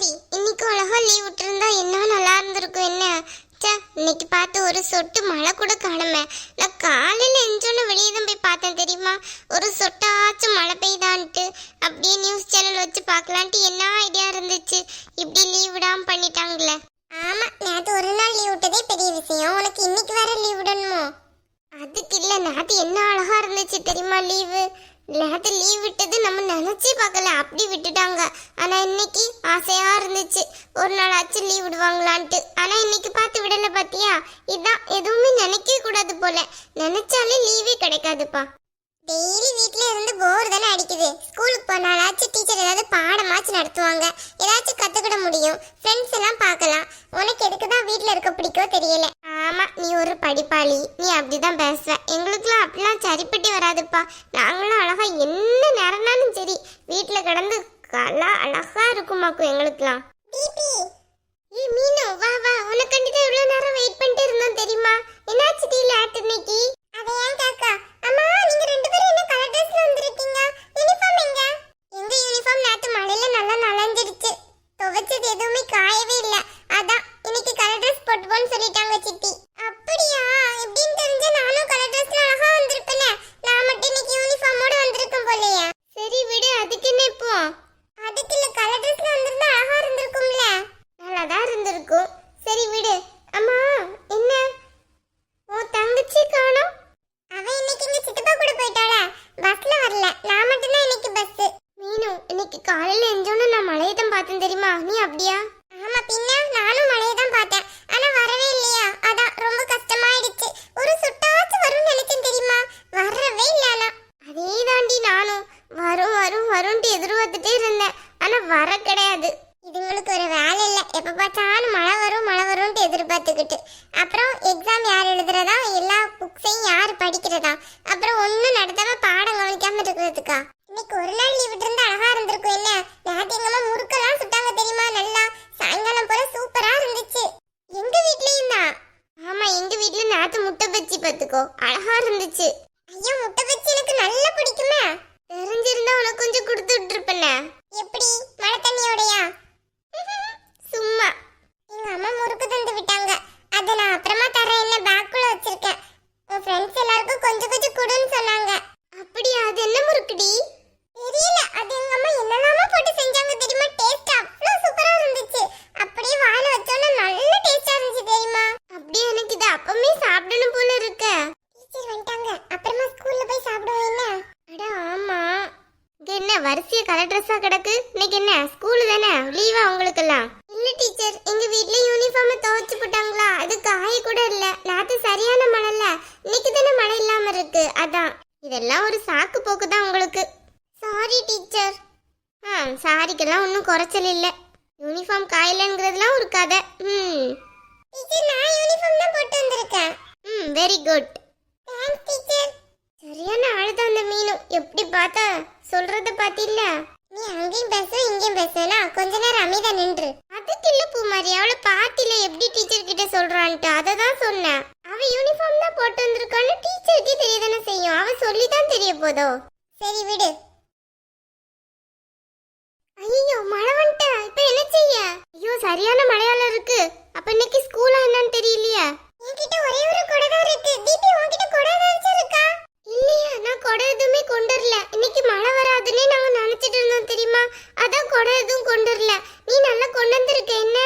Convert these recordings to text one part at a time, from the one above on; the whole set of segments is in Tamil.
பூமாரி இன்னைக்கு அழகா லீவ் விட்டுருந்தா என்ன நல்லா இருந்திருக்கும் என்ன? ச்சே இன்னைக்கு பார்த்து ஒரு சொட்டு மழை கூட காணுமே. நான் காலையில் எஞ்சோன்னு வெளியே தான் போய் பார்த்தேன் தெரியுமா? ஒரு சொட்டாச்சும் மழை பெய்தான்ட்டு அப்படியே நியூஸ் சேனல் வச்சு பார்க்கலான்ட்டு என்ன ஐடியா இருந்துச்சு இப்படி லீவ் விடாம பண்ணிட்டாங்களே ஆமா நேத்து ஒரு நாள் லீவ் விட்டதே பெரிய விஷயம் உனக்கு இன்னைக்கு வேற லீவ் விடணுமோ அதுக்கு இல்ல நேத்து என்ன அழகா இருந்துச்சு தெரியுமா லீவு நேத்து லீவ் விட்டது நம்ம நினைச்சே பார்க்கல அப்படி விட்டுட்டாங்க ஆனா இன்னைக்கு ஆசையா இருந்துச்சு ஒரு நாள் ஆச்சு லீவ் விடுவாங்களான்ட்டு. ஆனா இன்னைக்கு பார்த்து விடல பாத்தியா? இதான் எதுவுமே நினைக்க கூடாது போல. நினைச்சாலே லீவே கிடைக்காதுப்பா. டெய்லி வீட்ல இருந்து போர் தானே அடிக்குது. ஸ்கூலுக்கு போனாலாச்சும் டீச்சர் ஏதாவது பாடமாச்சும் நடத்துவாங்க. ஏதாச்சும் கத்துக்கிட முடியும். ஃப்ரெண்ட்ஸ் எல்லாம் பார்க்கலாம். உனக்கு எதுக்கு தான் வீட்ல இருக்க பிடிக்கோ தெரியல. ஆமா நீ ஒரு படிப்பாளி. நீ அப்படிதான் பேசுவ. எங்களுக்குலாம் அப்படிலாம் சரிப்பட்டு வராதுப்பா. நாங்களும் அழகா என்ன நேரம்னாலும் சரி. வீட்ல கிடந்து கலா அழகா இருக்குமாக்கும் எங்களுக்குலாம் ஏய் மீனு வா வா. உனக்காண்டி தான் இவ்வளவு நேரம் வெயிட் பண்ணிட்டு இருந்தோம் தெரியுமா? என்னாச்சு டீ லேட் இன்னைக்கு? அத ஏன் காக்கா அம்மா நீங்க ரெண்டு பேரும் என்ன கலர் ட்ரெஸ்ல வந்திருக்கீங்க? யூனிஃபார்ம் எங்க? எங்க யூனிஃபார்ம் நேத்து மழையில நல்லா நனைஞ்சிருச்சு துவைச்சது எதுவுமே காயவே இல்ல. அதான் இன்னைக்கு கலர் ட்ரெஸ் போட்டு போன்னு சொல்லிட்டாங்க சித்தி அப்படியா எப்படின்னு தெரிஞ்சா நானும் கலர் ட்ரெஸ்ல அழகா வந்திருப்பேனே நான் மட்டும் இன்னைக்கு யூனிஃபார்மோட வந்திருக்கேன் போலயே சரி விடு அதுக்கு என்ன இப்போ அதுக்கு இல்ல கலர் ட்ரெஸ்ல வந்திருந்தா அழகா இருந்திருக்கும்ல நல்லாதான் இருந்திருக்கும் சரி விடு அம்மா என்ன உன் தங்கச்சி காணோம் அவ இன்னைக்கு எங்க சித்தப்பா கூட போயிட்டாள பஸ்ல வரல நான் மட்டும் தான் இன்னைக்கு பஸ் மீனு இன்னைக்கு காலையில எஞ்சோன்னு நான் மழையை தான் பார்த்தேன் தெரியுமா நீ அப்படியா ஆமா பின்ன நானும் மழையை தான் பார்த்தேன் ஆனா வரவே இல்லையா அதான் ரொம்ப கஷ்டமாயிடுச்சு ஒரு சுட்டாச்சும் வரும்னு நினைச்சேன் தெரியுமா வரவே இல்ல ஆனா அதே தாண்டி நானும் வரும் வரும் வரும்ட்டு எதிர்பார்த்துட்டே இருந்தேன் ஆனா வர கிடையாது இதுங்களுக்கு ஒரு வேலை இல்லை எப்போ பார்த்தாலும் மழை வரும் மழை வரும்னு எதிர்பார்த்துக்கிட்டு அப்புறம் எக்ஸாம் யார் எழுதுறதா எல்லா புக்ஸையும் யார் அப்புறம் ஒன்றும் நடத்தாம பாடம் கவனிக்காம இருக்கிறதுக்கா? இன்னைக்கு ஒரு நாள் லீவ் விட்டுருந்தா அழகா இருந்திருக்கும் என்ன? நேற்று எங்க அம்மா முறுக்கெல்லாம் சுட்டாங்க தெரியுமா? நல்லா சாயங்காலம் போல சூப்பரா இருந்துச்சு. எங்க வீட்லயும் தான். ஆமா எங்க வீட்ல நேற்று முட்டை பச்சி பார்த்துக்கோ. அழகா இருந்துச்சு. ஐயா முட்டை பச்சி எனக்கு நல்லா பிடிக்குமே. தெரிஞ்சிருந்தா உனக்கு கொஞ்சம் கொடுத்து விட்டுருப்பேனே. எப்படி? மழை தண்ணியோடையா? சும்மா. எங்க அம்மா முறுக்கு தந்து விட்டாங்க. அத நான் அப்புறமா தரேன். என்ன பேக்குள்ள வச்சிருக்கேன். வரிசையா கலர் ட்ரெஸ்ஸா கிடக்கு. இன்னைக்கு என்ன? ஸ்கூல் தானே? லீவா உங்களுக்கெல்லாம்? இல்ல டீச்சர் எங்க வீட்ல யூனிஃபார்ம் துவைச்சு போட்டாங்களா? அது காய கூட இல்ல. நேத்து சரியான மழைல இன்னைக்கு தானே மழை இல்லாம இருக்கு. அதான். இதெல்லாம் ஒரு சாக்கு போக்கு தான் உங்களுக்கு. சாரி டீச்சர் ஆ சாரிக்கெல்லாம் ஒன்றும் குறைச்சல் இல்லை. யூனிஃபார்ம் காயலங்கிறதுலாம் ஒரு கதை. ம். டீச்சர் நான் யூனிஃபார்ம் தான் போட்டு வந்திருக்கேன். ம் வெரி குட் தேங்க்ஸ் டீச்சர் சரியான ஆளுதான் அந்த மீனும் எப்படி பார்த்தா சொல்றத பாத்தில்ல நீ அங்கேயும் பேச இங்கேயும் பேசலாம் கொஞ்ச நேரம் அமைதா நின்று. அதுக்கு இல்ல பூமாரி அவளை பாத்தில எப்படி டீச்சர் கிட்ட சொல்றான்ட்டு. அதை தான் சொன்னேன். அவ யூனிஃபார்ம் தான் போட்டு வந்திருக்கான்னு டீச்சருக்கே தெரியதானே செய்யும். அவ சொல்லி தான் தெரிய போதோ? சரி விடு. ஐயோ மழை வந்துட்டா. இப்ப என்ன செய்ய? ஐயோ சரியான மழையால இருக்கு. அப்ப இன்னைக்கு ஸ்கூலா என்னன்னு தெரியலையே. என்கிட்ட ஒரே ஒரு கொடை தான் இருக்கு. தீபி உன்கிட்ட கொடை ஏதாச்சும் இருக்கா இல்லையா நான் கொடை எதுவுமே கொண்டு வரல இன்னைக்கு மழை வராதுன்னு நாங்க நினைச்சிட்டு இருந்தோம் தெரியுமா? அதான் கொடை எதுவும் கொண்டு வரல நீ நல்லா கொண்டு வந்திருக்க என்ன?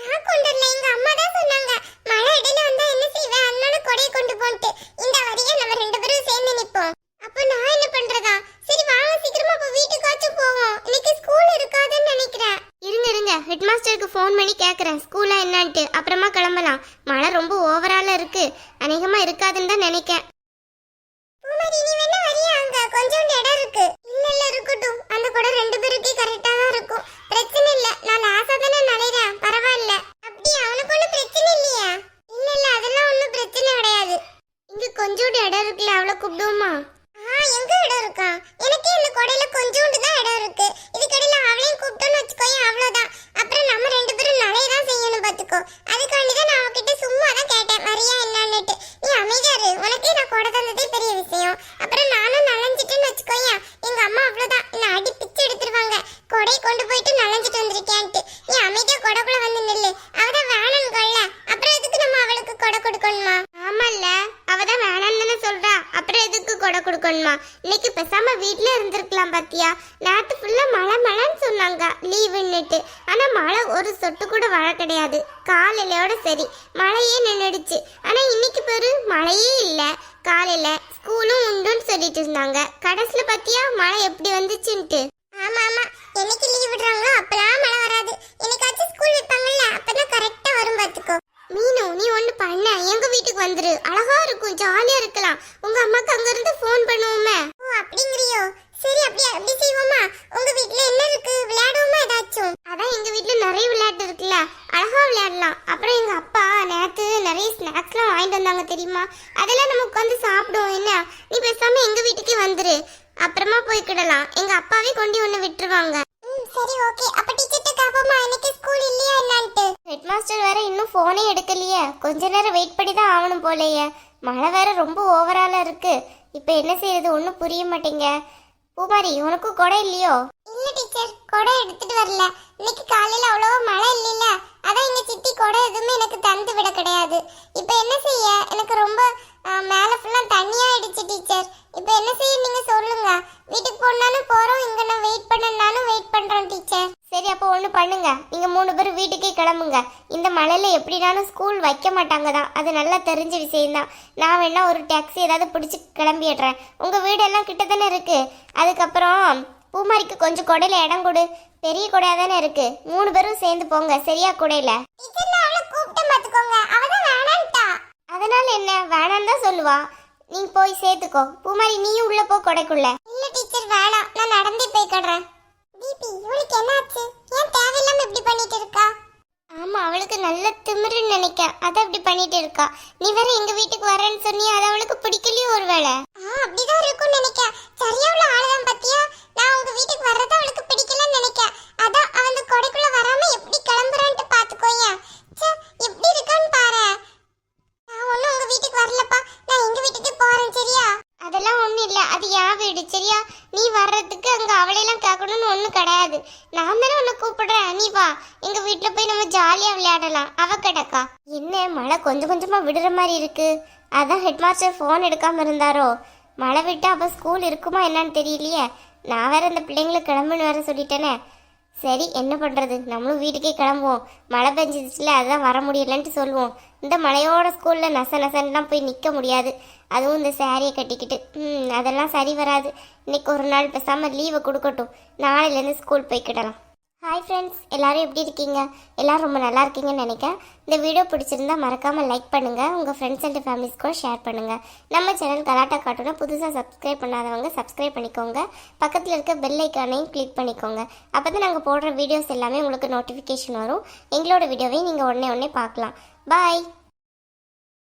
நான் கொண்டு வரல எங்க அம்மா தான் சொன்னாங்க. மழை இடையில வந்தா என்ன செய்வேன் அதனால கொடையை கொண்டு போன்ட்டு. இந்த வரியா நம்ம ரெண்டு பேரும் சேர்ந்து நிப்போம் அப்ப நான் என்ன பண்றதா? சரி வாங்க சீக்கிரமா அப்ப வீட்டுக்காச்சும் போவோம். இன்னைக்கு ஸ்கூல் இருக்காதுன்னு நினைக்கிறேன். இருங்க இருங்க. ஹெட் மாஸ்டருக்கு ஃபோன் பண்ணி கேக்குறேன். ஸ்கூல்ல என்னன்ட்டு. அப்புறமா கிளம்பலாம். மழை ரொம்ப ஓவரால இருக்கு. அநேகமா இருக்காதுன்னு தான் நினைக்கேன். வரியா கொடை கொண்டு போயிட்டு நனைஞ்சிட்டு வந்திருக்கியான்ட்டு. என் அமைதியா கொடைக்குள்ள வந்து நில்லு. அவதான் வேணும்னு கொள்ள அப்புறம் எதுக்கு நம்ம அவளுக்கு கொடை கொடுக்கணுமா? ஆமால்ல. அவதான் வேணாம்னு தானே சொல்றா. அப்புறம் எதுக்கு கொடை கொடுக்கணுமா? இன்னைக்கு பெசாம வீட்ல இருந்திருக்கலாம் பாத்தியா? நேத்து ஃபுல்லா மழை மழைன்னு சொன்னாங்க. லீவுன்னுட்டு ஆனா மழை ஒரு சொட்டு கூட வர கிடையாது. காலையிலோட சரி. மழையே நின்றுடுச்சு ஆனா இன்னைக்கு பெரு மழையே இல்லை. காலையில ஸ்கூலும் உண்டுன்னு சொல்லிட்டு இருந்தாங்க. கடைசியில் பார்த்தியா மழை எப்படி வந்துச்சுன்ட்டு. என்னைக்கு லீவ் விடுறாங்களோ அப்பலாம் மழை வராது. என்னைக்காச்சும் ஸ்கூல் வைப்பாங்கல்ல அப்பதான் கரெக்டா வரும் பாத்துக்கோ மீனு நீ ஒண்ணு பண்ண. எங்க வீட்டுக்கு வந்துரு. அழகா இருக்கும் ஜாலியா இருக்கலாம். உங்க அம்மாக்கு அங்க இருந்து ஃபோன் பண்ணுவோமே. ஓ அப்படிங்கறியோ? சரி அப்படியே அப்படி செய்வோமா? உங்க வீட்ல என்ன இருக்கு? விளையாடுவோமா ஏதாச்சும்? அதான் எங்க வீட்ல நிறைய விளையாட்டு இருக்குல்ல. அழகா விளையாடலாம். அப்புறம் எங்க அப்பா நேத்து நிறைய ஸ்நாக்ஸ்லாம் வாங்கிட்டு வந்தாங்க தெரியுமா? அதெல்லாம் நம்ம உட்காந்து சாப்பிடுவோம். என்ன? நீ பேசாம எங்க வீட்டுக்கே வந்துரு. அப்புறமா போய்க்கிடலாம். எங்க அப்பாவே கொண்டு ஒண்ணு விட்டுருவாங்க. சரி ஓகே அப்ப டீச்சர்ட்ட காப்போமா? இன்னைக்கு ஸ்கூல் இல்லையா என்னன்ட்டு? ஹெட் மாஸ்டர் வேற இன்னும் போனே எடுக்கலையே. கொஞ்ச நேரம் வெயிட் பண்ணி தான் ஆகணும் போலயே. மழை வேற ரொம்ப ஓவரால இருக்கு. இப்போ என்ன செய்யறது ஒன்றும் புரிய மாட்டேங்க. பூமாரி உனக்கும் கொடை இல்லையோ? இல்ல டீச்சர் கொடை எடுத்துட்டு வரல. இன்னைக்கு காலையில அவ்வளவா மழை இல்லைல்ல அதான் எங்க சித்தி கொடை எதுவுமே எனக்கு தந்து விட கிடையாது இப்போ என்ன செய்ய எனக்கு ரொம்ப ஆ, மேல ஃபுல்லா தண்ணியா ஆயிடுச்சு டீச்சர் இப்போ என்ன செய்ய நீங்க சொல்லுங்க வீட்டுக்கு போனாலும் போறோம் இங்க நான் வெயிட் பண்ணனாலும் வெயிட் பண்றோம் டீச்சர் சரி அப்போ ஒன்று பண்ணுங்க நீங்க மூணு பேரும் வீட்டுக்கே கிளம்புங்க. இந்த மழையில எப்படினாலும் ஸ்கூல் வைக்க மாட்டாங்க தான் அது நல்லா தெரிஞ்ச விஷயம்தான். நான் வேணா ஒரு டாக்ஸி ஏதாவது பிடிச்சி கிளம்பிடுறேன். உங்க வீடெல்லாம் கிட்ட தானே இருக்கு? அதுக்கப்புறம் பூமாரிக்கு கொஞ்சம் கொடையில இடம் கொடு. பெரிய கொடையா தானே இருக்கு. மூணு பேரும் சேர்ந்து போங்க. சரியா கொடையில? அதனால என்ன? வேணாம் தான் சொல்லுவா. நீ போய் சேர்த்துக்கோ. பூமாரி நீயும் உள்ள போ கொடைக்குள்ள. இல்ல டீச்சர் வேணாம். நான் நடந்தே போய்க்கறேன் தீபி இவளுக்கு என்னாச்சு? ஏன் தேவையில்லாம இப்படி பண்ணிட்டு இருக்கா? ஆமா அவளுக்கு நல்ல திமிருன்னு நினைக்க அத இப்படி பண்ணிட்டு இருக்கா. நீ வேற எங்க வீட்டுக்கு வரேன்னு சொன்னியா அது அவளுக்கு பிடிக்கலையோ ஒருவேளை. அப்படிதான் இருக்கும்னு நினைக்க சரியா உள்ள ஆளுதான் பாத்தியா? நான் உங்க வீட்டுக்கு வர்றது அவளுக்கு பிடிக்கலன்னு நினைக்க அதான் அவ அந்த கொடைக்குள்ள வராம எப்படி கிளம்புறான்ட்டு பாத்துக்கோங்க ச்சே எப்படி இருக்கான்னு பாரு. நான் ஒன்றும் உங்க வீட்டுக்கு வரலப்பா. நான் எங்க வீட்டுக்கு போறேன் சரியா? அதெல்லாம் ஒண்ணும் இல்ல. அது என் வீடு சரியா? நீ வர்றதுக்கு அங்க அவளையெல்லாம் கேட்கணும்னு ஒன்றும் கிடையாது. நான் தானே உன்னை கூப்பிடுறேன். நீ வா. எங்க வீட்டுல போய் நம்ம ஜாலியா விளையாடலாம். அவ கிடக்கா. என்ன மழை கொஞ்சம் கொஞ்சமா விடுற மாதிரி இருக்கு. அதான் ஹெட் மாஸ்டர் ஃபோன் எடுக்காம இருந்தாரோ? மழை விட்டு அப்ப ஸ்கூல் இருக்குமா என்னன்னு தெரியலையே. நான் வேற இந்த பிள்ளைங்களை கிளம்புன்னு வேற சொல்லிட்டேனே. சரி என்ன பண்ணுறது நம்மளும் வீட்டுக்கே கிளம்புவோம். மழை பெஞ்சிச்சுல அதுதான் வர முடியலன்ட்டு சொல்லுவோம். இந்த மழையோட ஸ்கூலில் நச நசன்லாம் போய் நிற்க முடியாது. அதுவும் இந்த சாரியை கட்டிக்கிட்டு. ம் அதெல்லாம் சரி வராது. இன்னைக்கு ஒரு நாள் பேசாமல் லீவை கொடுக்கட்டும். நாளையிலேருந்து ஸ்கூல் போய்க்கிடலாம் ஹாய் ஃப்ரெண்ட்ஸ் எல்லோரும் எப்படி இருக்கீங்க? எல்லோரும் ரொம்ப நல்லா இருக்கீங்கன்னு நினைக்கிறேன். இந்த வீடியோ பிடிச்சிருந்தா மறக்காமல் லைக் பண்ணுங்கள் உங்கள் ஃப்ரெண்ட்ஸ் அண்ட் ஃபேமிலிஸ் கூட ஷேர் பண்ணுங்கள் நம்ம சேனல் கலாட்டா காட்டுனா புதுசாக சப்ஸ்கிரைப் பண்ணாதவங்க சப்ஸ்கிரைப் பண்ணிக்கோங்க. பக்கத்தில் இருக்க பெல் ஐக்கானையும் கிளிக் பண்ணிக்கோங்க. அப்போ தான் நாங்கள் போடுற வீடியோஸ் எல்லாமே உங்களுக்கு நோட்டிஃபிகேஷன் வரும். எங்களோட வீடியோவையும் நீங்கள் உடனே உடனே பார்க்கலாம். பாய்